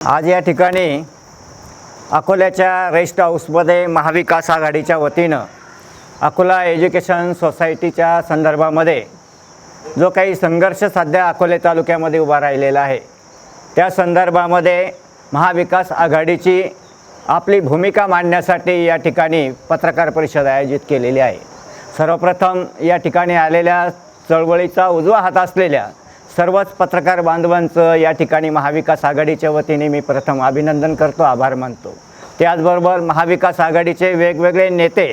आज या ठिकाणी अकोल्याच्या रेस्ट हाऊसमध्ये महाविकास आघाडीच्या वतीनं अकोला एज्युकेशन सोसायटीच्या संदर्भामध्ये जो काही संघर्ष सध्या अकोले तालुक्यामध्ये उभा राहिलेला आहे त्या संदर्भामध्ये महाविकास आघाडीची आपली भूमिका मांडण्यासाठी या ठिकाणी पत्रकार परिषद आयोजित केलेली आहे. सर्वप्रथम या ठिकाणी आलेल्या चळवळीचा उजवा हात असलेल्या सर्वच पत्रकार बांधवांचं या ठिकाणी महाविकास आघाडीच्या वतीने मी प्रथम अभिनंदन करतो आभार मानतो. त्याचबरोबर महाविकास आघाडीचे वेगवेगळे नेते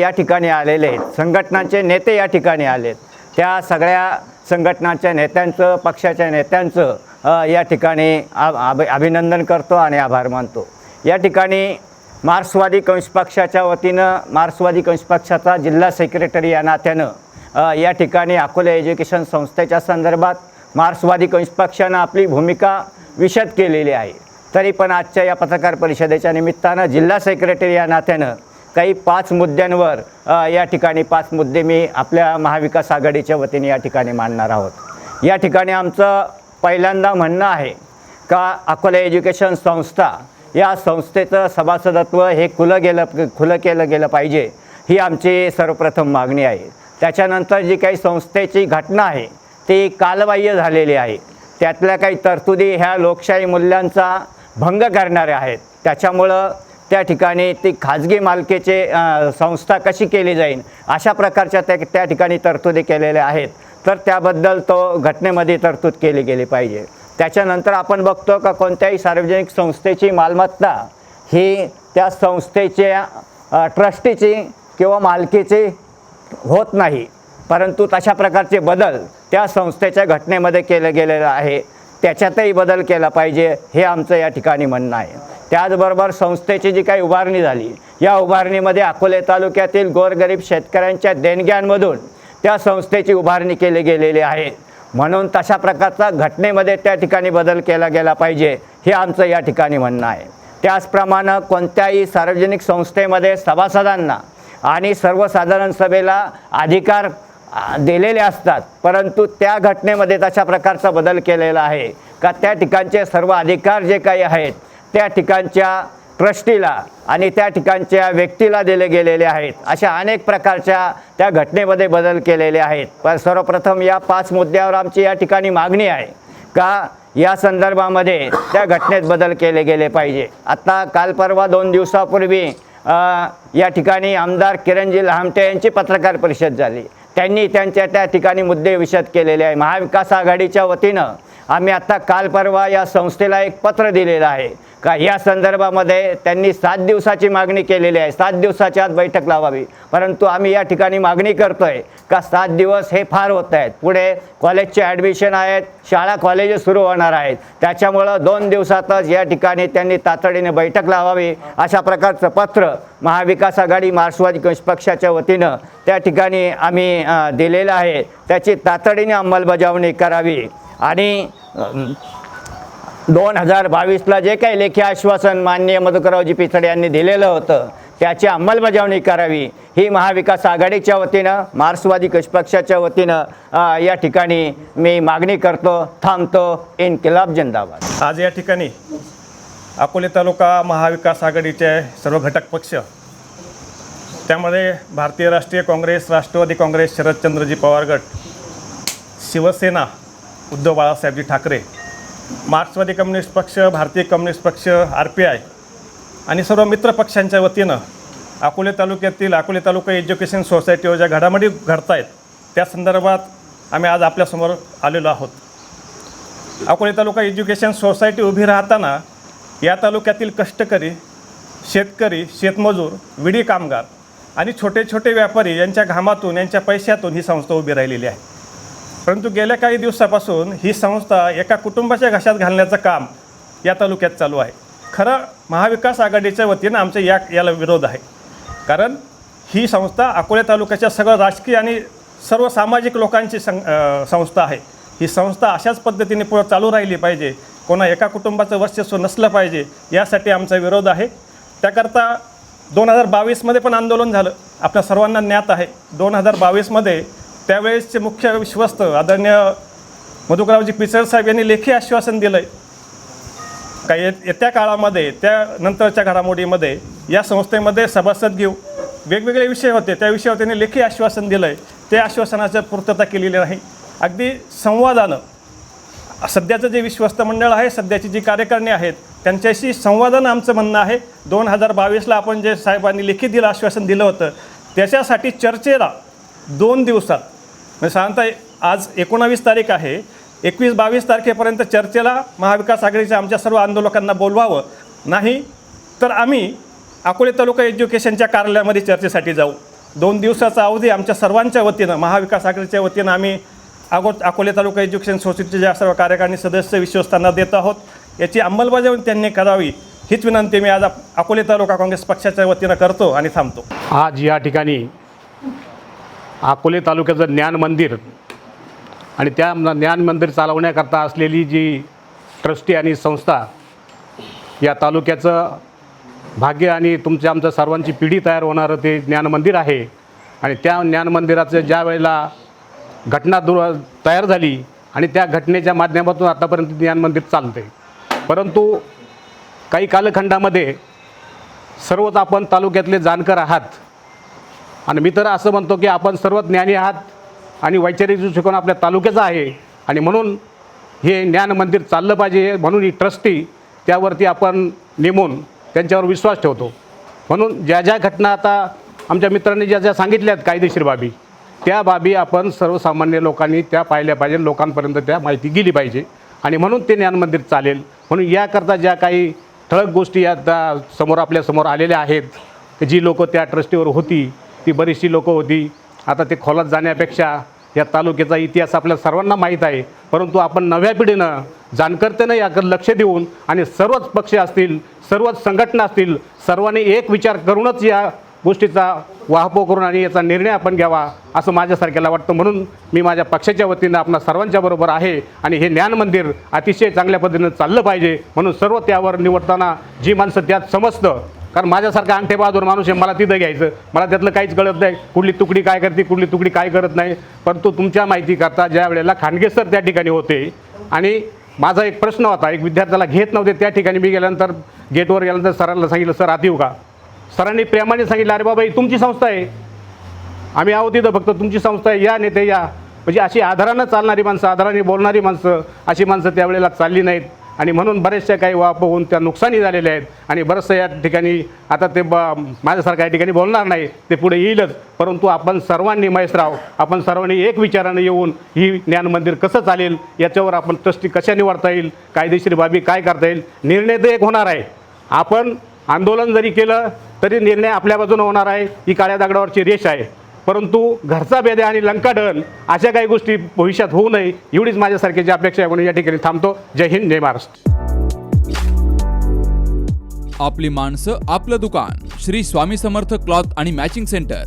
या ठिकाणी आलेले आहेत. संघटनांचे नेते या ठिकाणी आलेत. त्या सगळ्या संघटनाच्या नेत्यांचं पक्षाच्या नेत्यांचं या ठिकाणी आ- अभिनंदन करतो आणि आभार मानतो. या ठिकाणी मार्क्सवादी कंश पक्षाच्या वतीनं मार्क्सवादी कंश पक्षाचा जिल्हा सेक्रेटरी या नात्यानं या ठिकाणी अकोला एज्युकेशन संस्थेच्या संदर्भात मार्क्सवादी कंश पक्षानं आपली भूमिका विशद केलेली आहे. तरी पण आजच्या या पत्रकार परिषदेच्या निमित्तानं जिल्हा सेक्रेटरी या नात्यानं काही पाच मुद्द्यांवर या ठिकाणी पाच मुद्दे मी आपल्या महाविकास आघाडीच्या वतीने या ठिकाणी मांडणार आहोत. या ठिकाणी आमचं पहिल्यांदा म्हणणं आहे का अकोला एज्युकेशन संस्था या संस्थेचं सभासदत्व हे खुलं गेलं खुलं केलं गेलं पाहिजे ही आमची सर्वप्रथम मागणी आहे. त्याच्यानंतर जी काही संस्थेची घटना आहे ती कालबाह्य झालेली आहे. त्यातल्या काही तरतुदी ह्या लोकशाही मूल्यांचा भंग करणाऱ्या आहेत. त्याच्यामुळं त्या ठिकाणी ती खाजगी मालकीचे संस्था कशी केली जाईल अशा प्रकारच्या त्या त्या ठिकाणी तरतुदी केलेल्या आहेत. तर त्याबद्दल तो घटनेमध्ये तरतूद केली गेली पाहिजे. त्याच्यानंतर आपण बघतो का कोणत्याही सार्वजनिक संस्थेची मालमत्ता ही त्या संस्थेच्या ट्रस्टीची किंवा मालकीची होत नाही. परंतु तशा प्रकारचे बदल त्या संस्थेच्या घटनेमध्ये केलं गेलेलं आहे. त्याच्यातही बदल केला पाहिजे हे आमचं या ठिकाणी म्हणणं आहे. त्याचबरोबर संस्थेची जी काही उभारणी झाली या उभारणीमध्ये अकोले तालुक्यातील गोरगरीब शेतकऱ्यांच्या देणग्यांमधून त्या संस्थेची उभारणी केली गेलेली आहे. म्हणून तशा प्रकारचा घटनेमध्ये त्या ठिकाणी बदल केला गेला पाहिजे हे आमचं या ठिकाणी म्हणणं आहे. त्याचप्रमाणे कोणत्याही सार्वजनिक संस्थेमध्ये सभासदांना आणि सर्वसाधारण सभेला अधिकार दिलेले असतात. परंतु त्या घटनेमध्ये तशा प्रकारचा बदल केलेला आहे का? त्या ठिकाणचे सर्व अधिकार जे काही आहेत त्या ठिकाणच्या ट्रस्टीला आणि त्या ठिकाणच्या व्यक्तीला दिले गेलेले आहेत. अशा अनेक प्रकारच्या त्या घटनेमध्ये बदल केलेले आहेत. पण सर्वप्रथम या पाच मुद्द्यावर आमची या ठिकाणी मागणी आहे का? या संदर्भामध्ये त्या घटनेत बदल केले गेले पाहिजे. आत्ता काल परवा दोन दिवसापूर्वी या ठिकाणी आमदार किरणजी लहामटे यांची पत्रकार परिषद झाली. त्यांनी त्यांच्या त्या ठिकाणी मुद्दे विषद केलेले आहे. महाविकास आघाडीच्या वतीनं आम्ही आत्ता काल परवा या संस्थेला एक पत्र दिलेलं आहे. का या संदर्भामध्ये त्यांनी सात दिवसाची मागणी केलेली आहे. सात दिवसाच्या आत बैठक लावावी. परंतु आम्ही या ठिकाणी मागणी करतोय का सात दिवस हे फार होत आहेत. पुढे कॉलेजचे ॲडमिशन आहेत शाळा कॉलेजेस सुरू होणार आहेत. त्याच्यामुळं दोन दिवसातच या ठिकाणी त्यांनी तातडीने बैठक लावावी अशा प्रकारचं पत्र महाविकास आघाडी मार्क्सवादी कम्युनिस्ट पक्षाच्या वतीनं त्या ठिकाणी आम्ही दिलेलं आहे. त्याची तातडीने अंमलबजावणी करावी. आणि दोन हजार बावीसला जे काही लेखी आश्वासन माननीय मधुकररावजी पिचड यांनी दिलेलं होतं त्याची अंमलबजावणी करावी. ही महाविकास आघाडीच्या वतीनं मार्क्सवादी कश पक्षाच्या वतीनं या ठिकाणी मी मागणी करतो थांबतो. इन्किलाब जिंदाबाद. आज या ठिकाणी अकोले तालुका महाविकास आघाडीचे सर्व घटक पक्ष त्यामध्ये भारतीय राष्ट्रीय काँग्रेस राष्ट्रवादी काँग्रेस शरदचंद्रजी पवार गट शिवसेना उद्धव बाळासाहेबजी ठाकरे मार्क्सवादी कम्युनिस्ट पक्ष भारतीय कम्युनिस्ट पक्ष आर पी आय आणि सर्व मित्र पक्षांच्या वतीनं अकोले तालुक्यातील अकोले तालुका एज्युकेशन सोसायटीवर ज्या घडामोडी घडत आहेत त्या संदर्भात आम्ही आज आपल्यासमोर आलेलो आहोत. अकोले तालुका एज्युकेशन सोसायटी उभी राहताना या तालुक्यातील कष्टकरी शेतकरी शेतमजूर विडी कामगार आणि छोटे छोटे व्यापारी यांच्या घामातून यांच्या पैशातून ही संस्था उभी राहिलेली आहे. परंतु गेल्या काही दिवसापासून ही संस्था एका कुटुंबाच्या घशात घालण्याचं काम या तालुक्यात चालू आहे. खरं महाविकास आघाडीच्या वतीनं आमच्या या याला विरोध आहे. कारण ही संस्था अकोले तालुक्याच्या सगळं राजकीय आणि सर्व सामाजिक लोकांची सं संस्था आहे. ही संस्था अशाच पद्धतीने पुढं चालू राहिली पाहिजे. कोणा एका कुटुंबाचं वर्चस्व नसलं पाहिजे यासाठी आमचा विरोध आहे. त्याकरता दोन हजार बावीसमध्ये पण आंदोलन झालं. आपल्या सर्वांना ज्ञात आहे. दोन हजार बावीसमध्ये त्यावेळेसचे मुख्य विश्वस्त आदरणीय मधुकररावजी पिचड साहेब यांनी लेखी आश्वासन दिलं आहे काही येत्या काळामध्ये त्या नंतरच्या घडामोडीमध्ये या संस्थेमध्ये सभासद घेऊ वेगवेगळे विषय होते. त्या विषयावर त्यांनी लेखी आश्वासन दिलं आहे ते आश्वासनाचं पूर्तता केलेली नाही. अगदी संवादानं सध्याचं जे विश्वस्त मंडळ आहे सध्याची जी कार्यकारणी आहेत त्यांच्याशी संवादानं आमचं म्हणणं आहे. दोन हजार बावीसला आपण जे साहेबांनी लिखित दिलं आश्वासन दिलं होतं त्याच्यासाठी चर्चेला दोन दिवसात म्हणजे साधारणतः आज एकोणावीस तारीख आहे एकवीस बावीस तारखेपर्यंत चर्चेला महाविकास आघाडीच्या आमच्या सर्व आंदोलकांना बोलवावं. नाही तर आम्ही अकोले तालुका एज्युकेशनच्या कार्यालयामध्ये चर्चेसाठी जाऊ. दोन दिवसाचा अवधी आमच्या सर्वांच्या वतीनं महाविकास आघाडीच्या वतीनं आम्ही अगो अकोले तालुका एज्युकेशन सोसायटीचे ज्या सर्व कार्यकारिणी सदस्य विश्वस्तांना देत आहोत याची अंमलबजावणी त्यांनी करावी हीच विनंती मी आज अकोले तालुका काँग्रेस पक्षाच्या वतीनं करतो आणि थांबतो. आज या ठिकाणी अकोले तालुक्याचं ज्ञान मंदिर आणि त्या ज्ञान मंदिर चालवण्याकरता असलेली जी ट्रस्टी आणि संस्था या तालुक्याचं भाग्य आणि तुमच्या आमच्या सर्वांची पिढी तयार होणारं ते ज्ञान मंदिर आहे. आणि त्या ज्ञान मंदिराचं ज्या वेळेला घटना दुर तयार झाली आणि त्या घटनेच्या माध्यमातून आतापर्यंत ज्ञान मंदिर चालते परंतु काही कालखंडामध्ये सर्वच आपण तालुक्यातले जाणकार आहात. आणि मी तर असं म्हणतो की आपण सर्व ज्ञानी आहात. आणि वैचारिक दृष्टिकोन आपल्या तालुक्याचा आहे. आणि म्हणून हे ज्ञान मंदिर चाललं पाहिजे म्हणून ही ट्रस्टी त्यावरती आपण नेमून त्यांच्यावर विश्वास ठेवतो. म्हणून ज्या ज्या घटना आता आमच्या मित्रांनी ज्या ज्या सांगितल्यात कायदेशीर बाबी त्या बाबी आपण सर्वसामान्य लोकांनी त्या पाहिल्या पाहिजे लोकांपर्यंत त्या माहिती गेली पाहिजे. आणि म्हणून ते ज्ञान मंदिर चालेल. म्हणून याकरता ज्या काही ठळक गोष्टी आता समोर आपल्यासमोर आलेल्या आहेत जी लोकं त्या ट्रस्टीवर होती ती बरीचशी लोकं होती. आता ते खोलात जाण्यापेक्षा या तालुक्याचा इतिहास आपल्या सर्वांना माहीत आहे. परंतु आपण नव्या पिढीनं जाणकर्तेनं याकडे लक्ष देऊन आणि सर्वच पक्ष असतील सर्वच संघटना असतील सर्वांनी एक विचार करूनच या गोष्टीचा वाहपो करून आणि याचा निर्णय आपण घ्यावा असं माझ्यासारख्याला वाटतं. म्हणून मी माझ्या पक्षाच्या वतीनं आपणा सर्वांच्या बरोबर आहे आणि हे ज्ञान मंदिर अतिशय चांगल्या पद्धतीनं चाललं पाहिजे. म्हणून सर्व त्यावर निवडताना जी माणसं त्यात समजतं कारण माझ्यासारखा अंगठे बहादूर माणूस आहे मला तिथं घ्यायचं. मला त्यातलं काहीच कळत नाही. कुठली तुकडी काय करते कुठली तुकडी काय करत नाही. परंतु तुमच्या माहिती करता ज्या वेळेला खानगे सर त्या ठिकाणी होते आणि माझा एक प्रश्न होता एक विद्यार्थ्याला घेत नव्हते त्या ठिकाणी मी गेल्यानंतर गेटवर गेल्यानंतर सरांना सांगितलं सर आत येऊ का? सरांनी प्रेमाने सांगितलं अरे बाबा ही तुमची संस्था आहे. आम्ही आहोत तिथं फक्त तुमची संस्था आहे या नेते या. म्हणजे अशी आधारानं चालणारी माणसं आधाराने बोलणारी माणसं अशी माणसं त्यावेळेला चालली नाहीत. आणि म्हणून बरेचशा काही वाप होऊन त्या नुकसानी झालेल्या आहेत. आणि बरंचसं या ठिकाणी आता ते ब माझ्यासारख्या या ठिकाणी बोलणार नाही ते पुढे येईलच. परंतु आपण सर्वांनी महेशराव आपण सर्वांनी एक विचारानं येऊन ही ज्ञान मंदिर कसं चालेल याच्यावर आपण ट्रस्टी कशा निवडता येईल कायदेशीर बाबी काय करता येईल निर्णय तर एक होणार आहे. आपण आंदोलन जरी केलं तरी निर्णय आपल्या बाजूनं होणार आहे. ही काळ्या दगडावरची रेष आहे. परंतु घरचा बेद्या आणि लंकाडन अशा काही गोष्टी भविष्यात होऊ नये एवढीच माझ्यासारख्याची अपेक्षा आहे म्हणून या ठिकाणी थांबतो. जय हिंद जय महाराष्ट्र. आपली माणसं आपलं दुकान श्री स्वामी समर्थ क्लॉथ आणि मॅचिंग सेंटर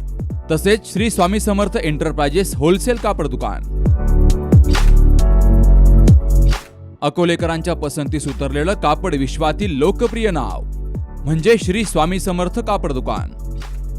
तसेच श्री स्वामी समर्थ एंटरप्राइजेस होलसेल कापड दुकान. अकोलेकरांच्या पसंतीस उतरलेलं कापड विश्वातील लोकप्रिय नाव म्हणजे श्री स्वामी समर्थ कापड दुकान.